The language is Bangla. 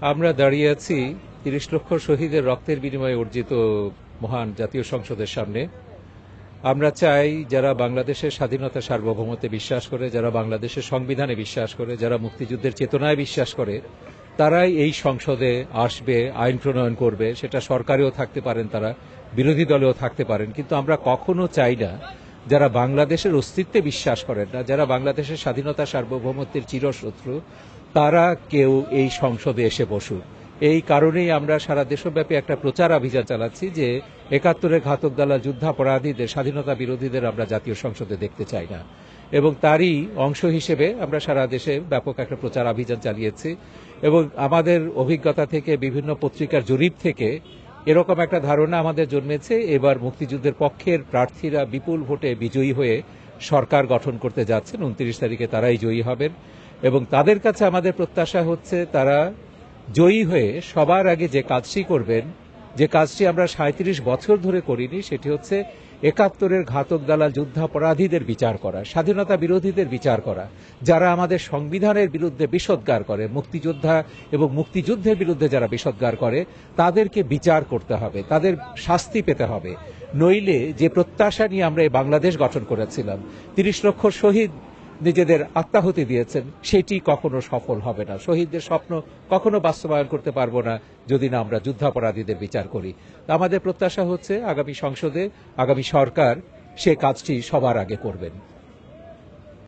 আমরা দাঁড়িয়ে আছি তিরিশ লক্ষ শহীদের রক্তের বিনিময়ে অর্জিত মহান জাতীয় সংসদের সামনে। আমরা চাই যারা বাংলাদেশের স্বাধীনতা সার্বভৌমতে বিশ্বাস করে, যারা বাংলাদেশের সংবিধানে বিশ্বাস করে, যারা মুক্তিযুদ্ধের চেতনায় বিশ্বাস করে, তারাই এই সংসদে আসবে, আইন প্রণয়ন করবে। সেটা সরকারেও থাকতে পারেন তারা, বিরোধী দলেও থাকতে পারেন। কিন্তু আমরা কখনো চাই না যারা বাংলাদেশের অস্তিত্বে বিশ্বাস করেন না, যারা বাংলাদেশের স্বাধীনতা সার্বভৌমত্বের চিরশত্রু তারা কেউ এই সংসদে এসে বসুক। এই কারণেই আমরা সারা দেশব্যাপী একটা প্রচার অভিযান চালাচ্ছি যে একাত্তরের ঘাতক দালা যুদ্ধাপরাধীদের, স্বাধীনতা বিরোধীদের আমরা জাতীয় সংসদে দেখতে চাই না। এবং তারই অংশ হিসেবে আমরা সারা দেশে ব্যাপক একটা প্রচার অভিযান চালিয়েছি এবং আমাদের অভিজ্ঞতা থেকে, বিভিন্ন পত্রিকার জরিপ থেকে এরকম একটা ধারণা আমাদের জন্মেছে। এবার মুক্তিযুদ্ধের পক্ষের প্রার্থীরা বিপুল ভোটে বিজয়ী হয়ে সরকার গঠন করতে যাচ্ছেন। উনত্রিশ তারিখে তারাই জয়ী হবেন। এবং তাদের কাছে আমাদের প্রত্যাশা হচ্ছে তারা জয়ী হয়ে সবার আগে যে কাজটি করবেন, যে কাজটি আমরা সাঁত্রিশ বছর ধরে করিনি, সেটি হচ্ছে একাত্তরের ঘাতক দালাল যুদ্ধাপরাধীদের বিচার করা, স্বাধীনতা বিরোধীদের বিচার করা, যারা আমাদের সংবিধানের বিরুদ্ধে বিষোদ্গার করে, মুক্তিযোদ্ধা এবং মুক্তিযুদ্ধের বিরুদ্ধে যারা বিষোদ্গার করে, তাদেরকে বিচার করতে হবে, তাদের শাস্তি পেতে হবে। নইলে যে প্রত্যাশা নিয়ে আমরা এই বাংলাদেশ গঠন করেছিলাম, তিরিশ লক্ষ শহীদ নিজেদের আত্মাহতি দিয়েছেন, সেটি কখনো সফল হবে না। শহীদদের স্বপ্ন কখনো বাস্তবায়ন করতে পারব না যদি না আমরা যুদ্ধাপরাধীদের বিচার করি। আমাদের প্রত্যাশা হচ্ছে আগামী সংসদে, আগামী সরকার সে কাজটি সবার আগে করবেন।